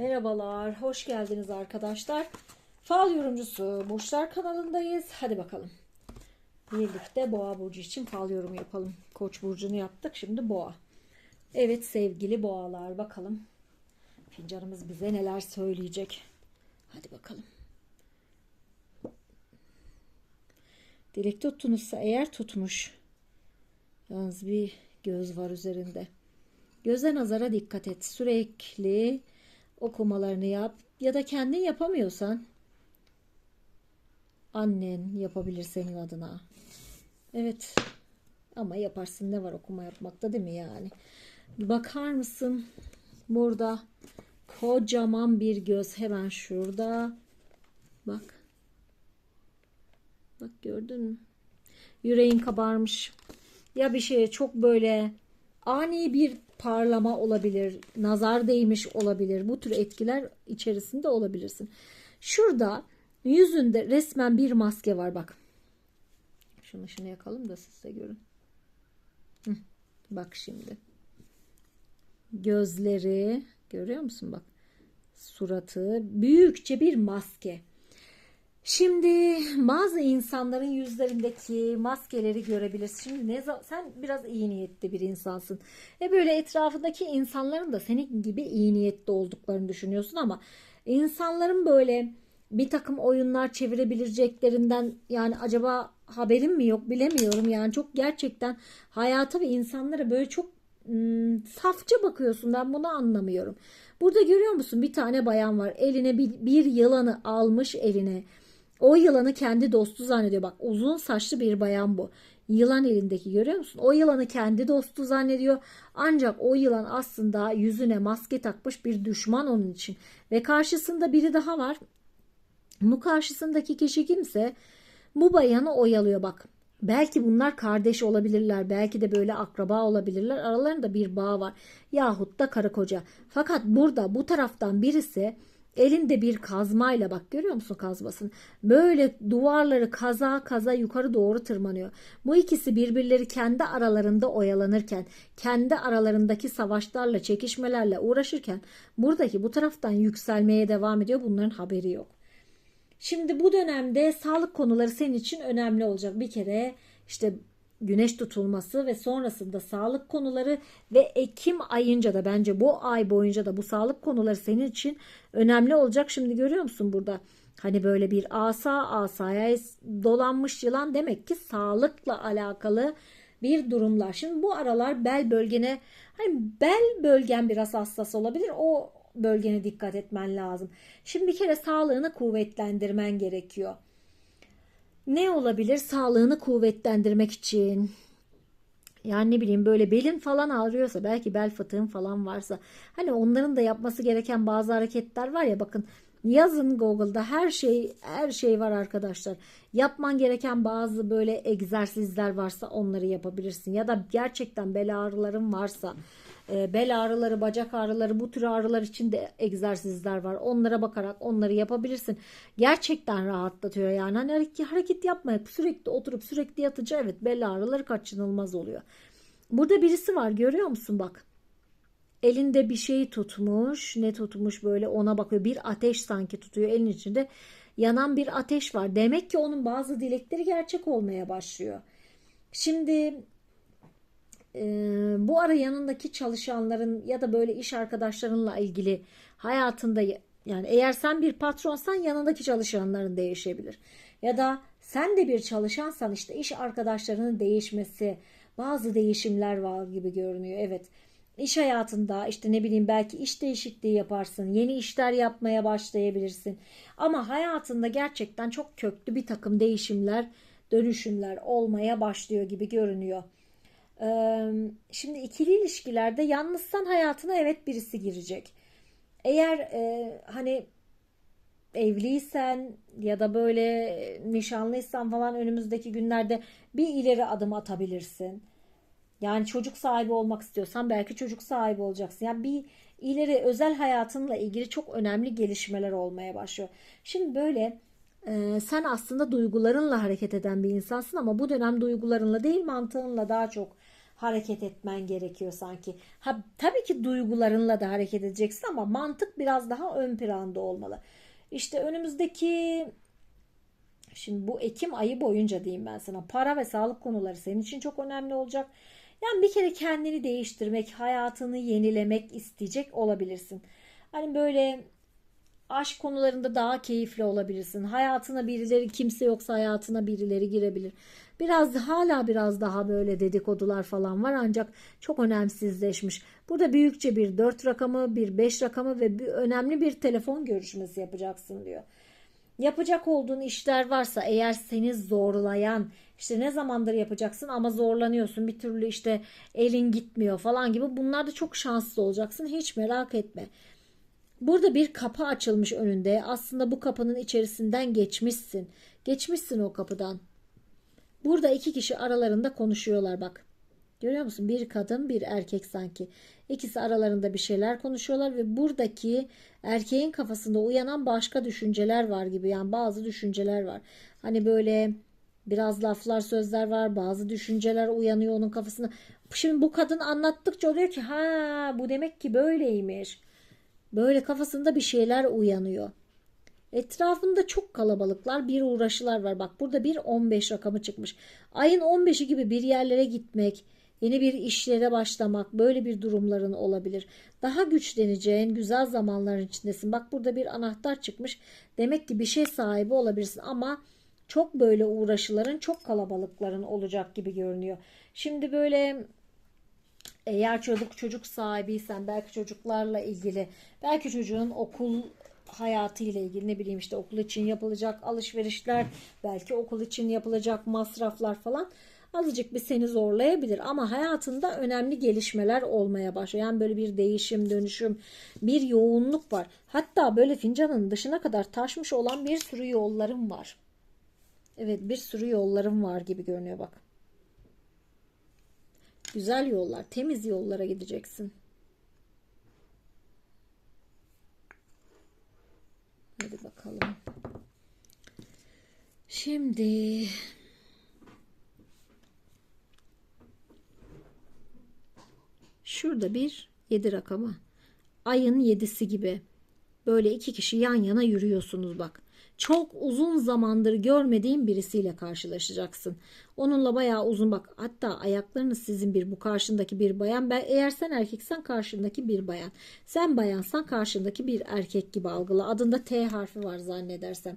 Merhabalar, hoş geldiniz arkadaşlar. Fal yorumcusu Burçlar kanalındayız. Hadi bakalım. Birlikte Boğa burcu için fal yorumu yapalım. Koç burcunu yaptık, şimdi Boğa. Evet sevgili Boğalar, bakalım. Fincanımız bize neler söyleyecek. Hadi bakalım. Dilek tuttunuzsa eğer tutmuş. Yalnız bir göz var üzerinde. Göze nazara dikkat et. Sürekli okumalarını yap ya da kendin yapamıyorsan annen yapabilir senin adına. Evet. Ama yaparsın ne var okuma yapmakta değil mi yani? Bakar mısın? Burada kocaman bir göz hemen şurada. Bak. Bak gördün mü? Yüreğin kabarmış. Ya bir şeye çok böyle ani bir parlama olabilir, nazar değmiş olabilir. Bu tür etkiler içerisinde olabilirsin. Şurada yüzünde resmen bir maske var bak. Şunu şunu yakalım da siz de görün. Hı, bak şimdi. Gözleri görüyor musun bak. Suratı büyükçe bir maske. Şimdi bazı insanların yüzlerindeki maskeleri görebilirsin. Şimdi ne sen biraz iyi niyetli bir insansın. Ve böyle etrafındaki insanların da senin gibi iyi niyetli olduklarını düşünüyorsun ama insanların böyle bir takım oyunlar çevirebileceklerinden yani acaba haberim mi yok bilemiyorum. Yani çok gerçekten hayata ve insanlara böyle çok ım, safça bakıyorsun. Ben bunu anlamıyorum. Burada görüyor musun bir tane bayan var. Eline bir, bir yılanı almış eline. O yılanı kendi dostu zannediyor. Bak uzun saçlı bir bayan bu. Yılan elindeki görüyor musun? O yılanı kendi dostu zannediyor. Ancak o yılan aslında yüzüne maske takmış bir düşman onun için. Ve karşısında biri daha var. Bu karşısındaki kişi kimse bu bayanı oyalıyor bak. Belki bunlar kardeş olabilirler. Belki de böyle akraba olabilirler. Aralarında bir bağ var. Yahut da karı koca. Fakat burada bu taraftan birisi elinde bir kazmayla bak görüyor musun kazmasını? Böyle duvarları kaza kaza yukarı doğru tırmanıyor. Bu ikisi birbirleri kendi aralarında oyalanırken, kendi aralarındaki savaşlarla, çekişmelerle uğraşırken buradaki bu taraftan yükselmeye devam ediyor. Bunların haberi yok. Şimdi bu dönemde sağlık konuları senin için önemli olacak. Bir kere işte güneş tutulması ve sonrasında sağlık konuları ve Ekim ayınca da bence bu ay boyunca da bu sağlık konuları senin için önemli olacak. Şimdi görüyor musun burada? Hani böyle bir asa asaya dolanmış yılan demek ki sağlıkla alakalı bir durumlar. Şimdi bu aralar bel bölgene hani bel bölgen biraz hassas olabilir. O bölgene dikkat etmen lazım. Şimdi bir kere sağlığını kuvvetlendirmen gerekiyor. Ne olabilir sağlığını kuvvetlendirmek için? Yani ne bileyim böyle belin falan ağrıyorsa belki bel fıtığın falan varsa hani onların da yapması gereken bazı hareketler var ya bakın yazın Google'da her şey her şey var arkadaşlar. Yapman gereken bazı böyle egzersizler varsa onları yapabilirsin ya da gerçekten bel ağrıların varsa bel ağrıları, bacak ağrıları bu tür ağrılar için de egzersizler var. Onlara bakarak onları yapabilirsin. Gerçekten rahatlatıyor yani. Hani hareket yapmayıp sürekli oturup sürekli yatıcı evet bel ağrıları kaçınılmaz oluyor. Burada birisi var görüyor musun bak. Elinde bir şeyi tutmuş. Ne tutmuş böyle ona bakıyor. Bir ateş sanki tutuyor elin içinde. Yanan bir ateş var. Demek ki onun bazı dilekleri gerçek olmaya başlıyor. Şimdi e, bu ara yanındaki çalışanların ya da böyle iş arkadaşlarınla ilgili hayatında yani eğer sen bir patronsan yanındaki çalışanların değişebilir. Ya da sen de bir çalışansan işte iş arkadaşlarının değişmesi, bazı değişimler var gibi görünüyor. Evet. İş hayatında işte ne bileyim belki iş değişikliği yaparsın, yeni işler yapmaya başlayabilirsin. Ama hayatında gerçekten çok köklü bir takım değişimler, dönüşümler olmaya başlıyor gibi görünüyor. Şimdi ikili ilişkilerde yalnızsan hayatına evet birisi girecek. Eğer e, hani evliysen ya da böyle nişanlıysan falan önümüzdeki günlerde bir ileri adım atabilirsin. Yani çocuk sahibi olmak istiyorsan belki çocuk sahibi olacaksın. Yani bir ileri özel hayatınla ilgili çok önemli gelişmeler olmaya başlıyor. Şimdi böyle e, sen aslında duygularınla hareket eden bir insansın ama bu dönem duygularınla değil mantığınla daha çok hareket etmen gerekiyor sanki. Ha, tabii ki duygularınla da hareket edeceksin ama mantık biraz daha ön planda olmalı. İşte önümüzdeki Şimdi bu Ekim ayı boyunca diyeyim ben sana para ve sağlık konuları senin için çok önemli olacak. Yani bir kere kendini değiştirmek, hayatını yenilemek isteyecek olabilirsin. Hani böyle aşk konularında daha keyifli olabilirsin. Hayatına birileri kimse yoksa hayatına birileri girebilir. Biraz hala biraz daha böyle dedikodular falan var ancak çok önemsizleşmiş. Burada büyükçe bir 4 rakamı, bir 5 rakamı ve bir, önemli bir telefon görüşmesi yapacaksın diyor. Yapacak olduğun işler varsa eğer seni zorlayan işte ne zamandır yapacaksın ama zorlanıyorsun bir türlü işte elin gitmiyor falan gibi bunlarda çok şanslı olacaksın hiç merak etme. Burada bir kapı açılmış önünde. Aslında bu kapının içerisinden geçmişsin. Geçmişsin o kapıdan. Burada iki kişi aralarında konuşuyorlar bak. Görüyor musun? Bir kadın bir erkek sanki. İkisi aralarında bir şeyler konuşuyorlar ve buradaki erkeğin kafasında uyanan başka düşünceler var gibi. Yani bazı düşünceler var. Hani böyle biraz laflar sözler var. Bazı düşünceler uyanıyor onun kafasında. Şimdi bu kadın anlattıkça oluyor ki ha bu demek ki böyleymiş. Böyle kafasında bir şeyler uyanıyor. Etrafında çok kalabalıklar, bir uğraşılar var. Bak burada bir 15 rakamı çıkmış. Ayın 15'i gibi bir yerlere gitmek, yeni bir işlere başlamak, böyle bir durumların olabilir. Daha güçleneceğin güzel zamanların içindesin. Bak burada bir anahtar çıkmış. Demek ki bir şey sahibi olabilirsin ama çok böyle uğraşıların, çok kalabalıkların olacak gibi görünüyor. Şimdi böyle eğer çocuk çocuk sahibiysen belki çocuklarla ilgili belki çocuğun okul hayatı ile ilgili ne bileyim işte okul için yapılacak alışverişler belki okul için yapılacak masraflar falan azıcık bir seni zorlayabilir ama hayatında önemli gelişmeler olmaya başlıyor. Yani böyle bir değişim, dönüşüm, bir yoğunluk var. Hatta böyle fincanın dışına kadar taşmış olan bir sürü yollarım var. Evet bir sürü yollarım var gibi görünüyor bak. Güzel yollar, temiz yollara gideceksin. Hadi bakalım. Şimdi şurada bir 7 rakamı. Ayın 7'si gibi. Böyle iki kişi yan yana yürüyorsunuz bak çok uzun zamandır görmediğin birisiyle karşılaşacaksın. Onunla bayağı uzun bak hatta ayaklarınız sizin bir bu karşındaki bir bayan. Ben, eğer sen erkeksen karşındaki bir bayan. Sen bayansan karşındaki bir erkek gibi algıla. Adında T harfi var zannedersem.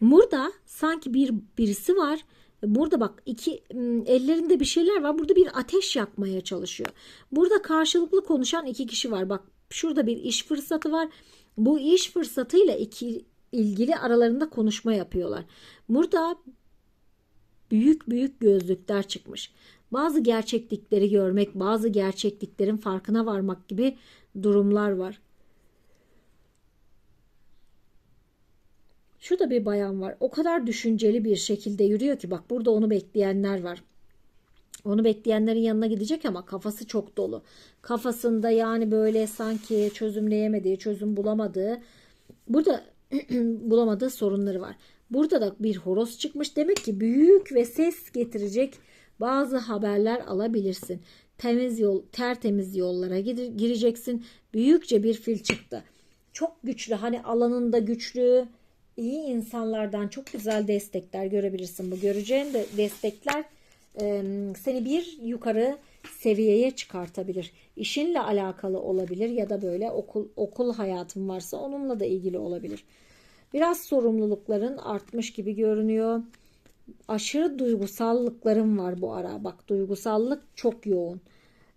Burada sanki bir birisi var. Burada bak iki ellerinde bir şeyler var. Burada bir ateş yakmaya çalışıyor. Burada karşılıklı konuşan iki kişi var. Bak şurada bir iş fırsatı var. Bu iş fırsatıyla iki ilgili aralarında konuşma yapıyorlar. Burada büyük büyük gözlükler çıkmış. Bazı gerçeklikleri görmek, bazı gerçekliklerin farkına varmak gibi durumlar var. Şurada bir bayan var. O kadar düşünceli bir şekilde yürüyor ki bak burada onu bekleyenler var. Onu bekleyenlerin yanına gidecek ama kafası çok dolu. Kafasında yani böyle sanki çözümleyemediği, çözüm bulamadığı. Burada bulamadığı sorunları var. Burada da bir horoz çıkmış. Demek ki büyük ve ses getirecek bazı haberler alabilirsin. Temiz yol, tertemiz yollara gireceksin. Büyükçe bir fil çıktı. Çok güçlü, hani alanında güçlü, iyi insanlardan çok güzel destekler görebilirsin. Bu göreceğin de destekler seni bir yukarı seviyeye çıkartabilir. İşinle alakalı olabilir ya da böyle okul okul hayatın varsa onunla da ilgili olabilir. Biraz sorumlulukların artmış gibi görünüyor. Aşırı duygusallıklarım var bu ara. Bak duygusallık çok yoğun.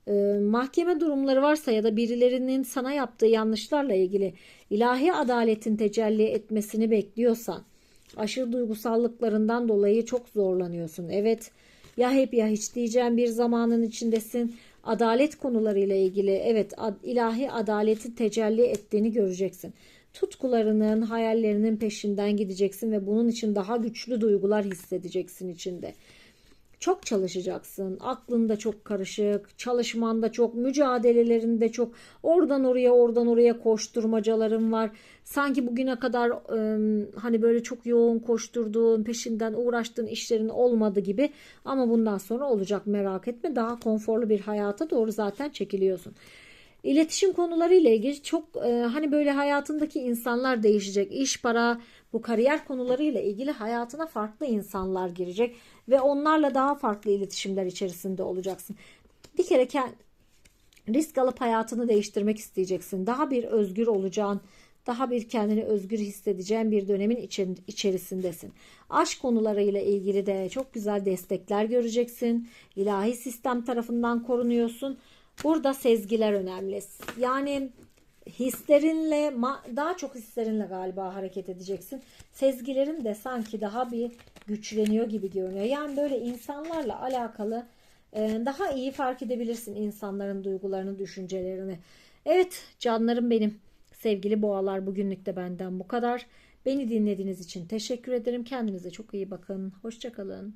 Ee, mahkeme durumları varsa ya da birilerinin sana yaptığı yanlışlarla ilgili ilahi adaletin tecelli etmesini bekliyorsan aşırı duygusallıklarından dolayı çok zorlanıyorsun. Evet ya hep ya hiç diyeceğim bir zamanın içindesin. Adalet konularıyla ilgili evet ad, ilahi adaleti tecelli ettiğini göreceksin. Tutkularının, hayallerinin peşinden gideceksin ve bunun için daha güçlü duygular hissedeceksin içinde. Çok çalışacaksın. Aklında çok karışık, çalışmanda çok, mücadelelerinde çok. Oradan oraya, oradan oraya koşturmacaların var. Sanki bugüne kadar hani böyle çok yoğun koşturduğun, peşinden uğraştığın işlerin olmadı gibi. Ama bundan sonra olacak merak etme. Daha konforlu bir hayata doğru zaten çekiliyorsun. İletişim konuları ile ilgili çok e, hani böyle hayatındaki insanlar değişecek. İş, para, bu kariyer konuları ile ilgili hayatına farklı insanlar girecek ve onlarla daha farklı iletişimler içerisinde olacaksın. Bir kere risk alıp hayatını değiştirmek isteyeceksin. Daha bir özgür olacağın, daha bir kendini özgür hissedeceğin bir dönemin içen- içerisindesin. Aşk konularıyla ilgili de çok güzel destekler göreceksin. İlahi sistem tarafından korunuyorsun. Burada sezgiler önemli. Yani hislerinle daha çok hislerinle galiba hareket edeceksin. Sezgilerin de sanki daha bir güçleniyor gibi görünüyor. Yani böyle insanlarla alakalı e, daha iyi fark edebilirsin insanların duygularını, düşüncelerini. Evet canlarım benim. Sevgili boğalar bugünlük de benden bu kadar. Beni dinlediğiniz için teşekkür ederim. Kendinize çok iyi bakın. Hoşçakalın.